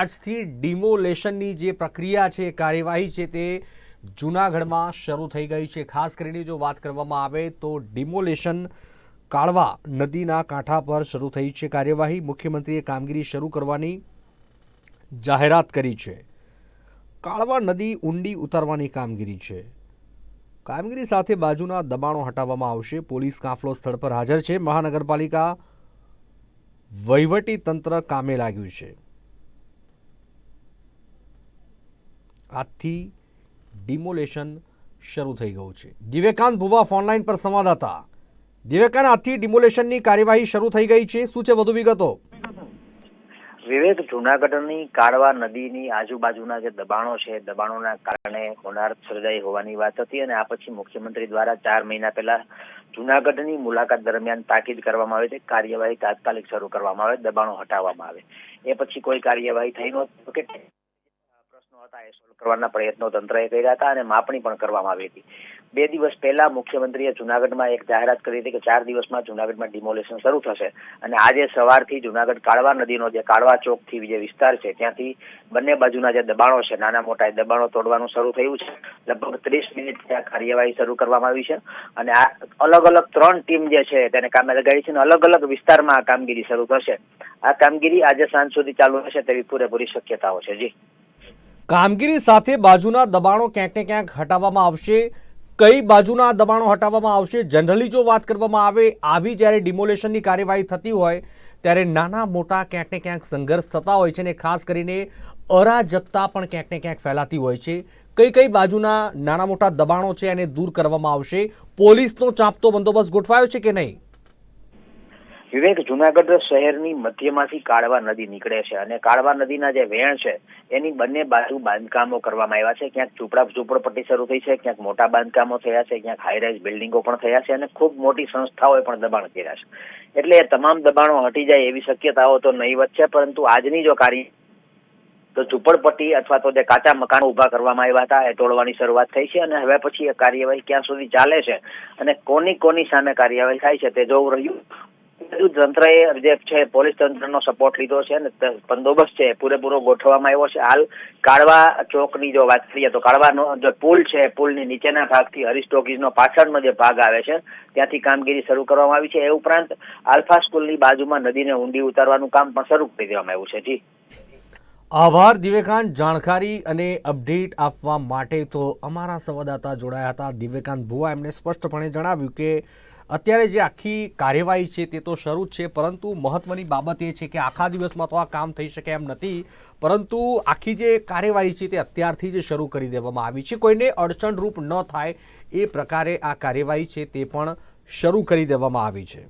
આજથી ડિમોલેશનની જે પ્રક્રિયા છે, કાર્યવાહી છે તે જૂનાગઢમાં શરૂ થઈ ગઈ છે. ખાસ કરીને જો વાત કરવામાં આવે તો ડિમોલેશન કાળવા નદીના કાંઠા પર શરૂ થઈ છે કાર્યવાહી. મુખ્યમંત્રીએ કામગીરી શરૂ કરવાની જાહેરાત કરી છે. કાળવા નદી ઊંડી ઉતારવાની કામગીરી છે. કામગીરી સાથે બાજુના દબાણો હટાવવામાં આવશે. પોલીસ કાફલો સ્થળ પર હાજર છે. મહાનગરપાલિકા વહીવટી તંત્ર કામે લાગ્યું છે. આજથી ડિમોલેશન શરૂ થઈ ગયું છે. દિવ્યકાંત ભુવા ફોનલાઈન પર સંવાદદાતા. દિવ્યકાંત, આજથી ડિમોલેશનની કાર્યવાહી શરૂ થઈ ગઈ છે. શું છે વધુ વિગતો? વિવેક, જુનાગઢની કાળવા નદીની આજુબાજુના જે દબાણો છે, દબાણોના કારણે હોનાર સર્જાઈ હોવાની વાત હતી અને આ પછી મુખ્યમંત્રી દ્વારા ચાર મહિના પહેલા જુનાગઢની મુલાકાત દરમિયાન તાકીદ કરવામાં આવે છે કાર્યવાહી તાત્કાલિક શરૂ કરવામાં આવે, દબાણો હટાવવામાં આવે. એ પછી કોઈ કાર્યવાહી થઈ નહોતી. સોલ્વ કરવાના પ્રયત્નો તંત્રએ કર્યા હતા અને માપણી પણ કરવામાં આવી હતી. બે દિવસ પહેલા મુખ્યમંત્રીએ જુનાગઢમાં એક જાહેરાત કરી હતી કે ચાર દિવસમાં જુનાગઢમાં ડિમોલેશન શરૂ થશે અને આજે સવારથી જુનાગઢ કાળવા નદીનો જે કાળવા ચોકથી જે વિસ્તાર છે, ત્યાંથી બંને બાજુના જે દબાણો છે, નાના મોટા દબાણો તોડવાનું શરૂ થયું છે. લગભગ ત્રીસ મિનિટ ત્યાં કાર્યવાહી શરૂ કરવામાં આવી છે અને આ અલગ અલગ ત્રણ ટીમ જે છે તેને કામે લગાડી છે અને અલગ અલગ વિસ્તારમાં આ કામગીરી શરૂ થશે. આ કામગીરી આજે સાંજ સુધી ચાલુ રહેશે તેવી પૂરેપૂરી શક્યતાઓ છે. જી. કામગીરી સાથે બાજુના દબાણો ક્યાંક ને ક્યાંક હટાવવામાં આવશે. કઈ બાજુના દબાણો હટાવવામાં આવશે? જનરલી જો વાત કરવામાં આવે, આવી જ્યારે ડિમોલેશનની કાર્યવાહી થતી હોય, ત્યારે નાના મોટા ક્યાંક ને ક્યાંક સંઘર્ષ થતા હોય છે અને ખાસ કરીને અરાજકતા પણ ક્યાંક ને ક્યાંક ફેલાતી હોય છે. કઈ કઈ બાજુના નાના મોટા દબાણો છે એને દૂર કરવામાં આવશે? પોલીસનો ચાંપતો બંદોબસ્ત ગોઠવાયો છે કે નહીં? વિવેક જુનાગઢ શહેરની મધ્યમાંથી કાળવા નદી નીકળે છે અને કાળવા નદીના જે વેણ છે, એની બંને બાજુ બાંધકામો કરવામાં આવ્યા છે. ક્યાંક ઝૂંપડા ઝૂંપડપટ્ટી શરૂ થઈ છે, ક્યાંક મોટા બાંધકામો થયા છે, ક્યાંક હાઈરાઇઝ બિલ્ડિંગો પણ થયા છે અને ખૂબ મોટી સંસ્થાઓએ પણ દબાણ કર્યા છે. એટલે એ તમામ દબાણો હટી જાય એવી શક્યતાઓ તો નહીવત છે, પરંતુ આજની જો કાર્ય તો ઝૂંપડપટ્ટી અથવા તો જે કાચા મકાનો ઊભા કરવામાં આવ્યા હતા, એ તોડવાની શરૂઆત થઈ છે અને હવે પછી એ કાર્યવાહી ક્યાં સુધી ચાલે છે અને કોની કોની સામે કાર્યવાહી થાય છે તે જોવું રહ્યું. બધું તંત્રએ જે છે, પોલીસ તંત્રનો સપોર્ટ લીધો છે અને બંદોબસ્ત છે, પૂરેપૂરો ગોઠવવામાં આવ્યો છે. હાલ કાળવા ચોકની જો વાત કરીએ તો કાળવાનો જે પુલ છે, પુલની નીચેના ભાગથી હરીશ પાછળનો જે ભાગ આવે છે, ત્યાંથી કામગીરી શરૂ કરવામાં આવી છે. એ ઉપરાંત આલ્ફા સ્કૂલની બાજુમાં નદીને ઊંડી ઉતારવાનું કામ પણ શરૂ કરી દેવામાં આવ્યું છે. જી. આભાર, દિવ્યકાંત. જાણકારી અને અપડેટ આપવા માટે તો અમારા સંવાદદાતા જોડાયા હતા. દિવ્યકાંત ભુવા એમણે સ્પષ્ટપણે જણાવ્યું કે અત્યારે જે આખી કાર્યવાહી છે તે તો શરૂ છે, પરંતુ મહત્વની બાબત એ છે કે આખા દિવસમાં તો આ કામ થઈ શકે એમ નથી, પરંતુ આખી જે કાર્યવાહી છે તે અત્યારથી જ શરૂ કરી દેવામાં આવી છે. કોઈને અડચણરૂપ ન થાય એ પ્રકારે આ કાર્યવાહી છે તે પણ શરૂ કરી દેવામાં આવી છે.